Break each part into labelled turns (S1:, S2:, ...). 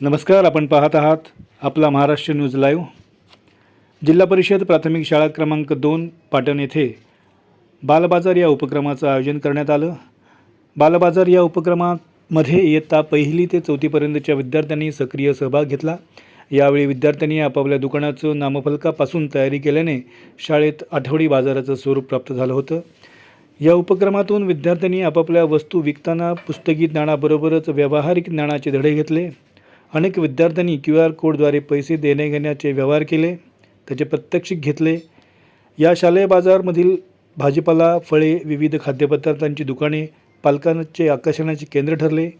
S1: नमस्कार आपण पाहत आहात आपला महाराष्ट्र न्यूज लाईव्ह. जिल्हा परिषद प्राथमिक शाळा क्रमांक दोन पाटण येथे बालबाजार या उपक्रमाचं आयोजन करण्यात आलं. बालबाजार या उपक्रमामध्ये इयत्ता पहिली ते चौथीपर्यंतच्या विद्यार्थ्यांनी सक्रिय सहभाग घेतला. यावेळी विद्यार्थ्यांनी आपापल्या दुकानाचं नामफलकापासून तयारी केल्याने शाळेत आठवडी बाजाराचं स्वरूप प्राप्त झालं होतं. या उपक्रमातून विद्यार्थ्यांनी आपापल्या वस्तू विकताना पुस्तकी ज्ञानाबरोबरच व्यावहारिक ज्ञानाचे धडे घेतले. अनेक विद्यार्थ्यांनी क्यू आर कोडद्वारे पैसे देण्याघेण्याचे व्यवहार केले त्याचे प्रत्यक्षिक घेतले. या शालेय बाजारमधील भाजीपाला फळे विविध खाद्यपदार्थांची दुकाने पालकांचे आकर्षणाचे केंद्र ठरले.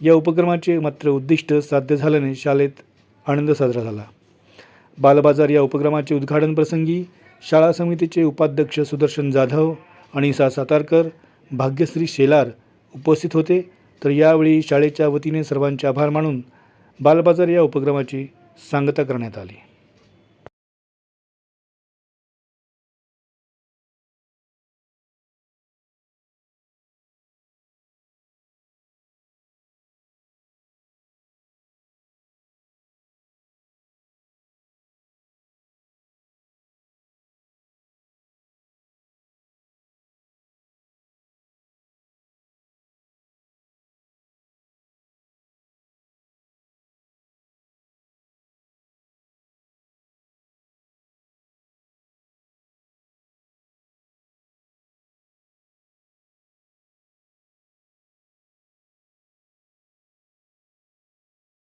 S1: या उपक्रमाचे मात्र उद्दिष्ट साध्य झाल्याने शाळेत आनंद साजरा झाला. बालबाजार या उपक्रमाचे उद्घाटन प्रसंगी शाळा समितीचे उपाध्यक्ष सुदर्शन जाधव अनिसा सातारकर भाग्यश्री शेलार उपस्थित होते. तर यावेळी शाळेच्या वतीने सर्वांचे आभार मानून बालबाजार या उपक्रमाची सांगता करण्यात आली.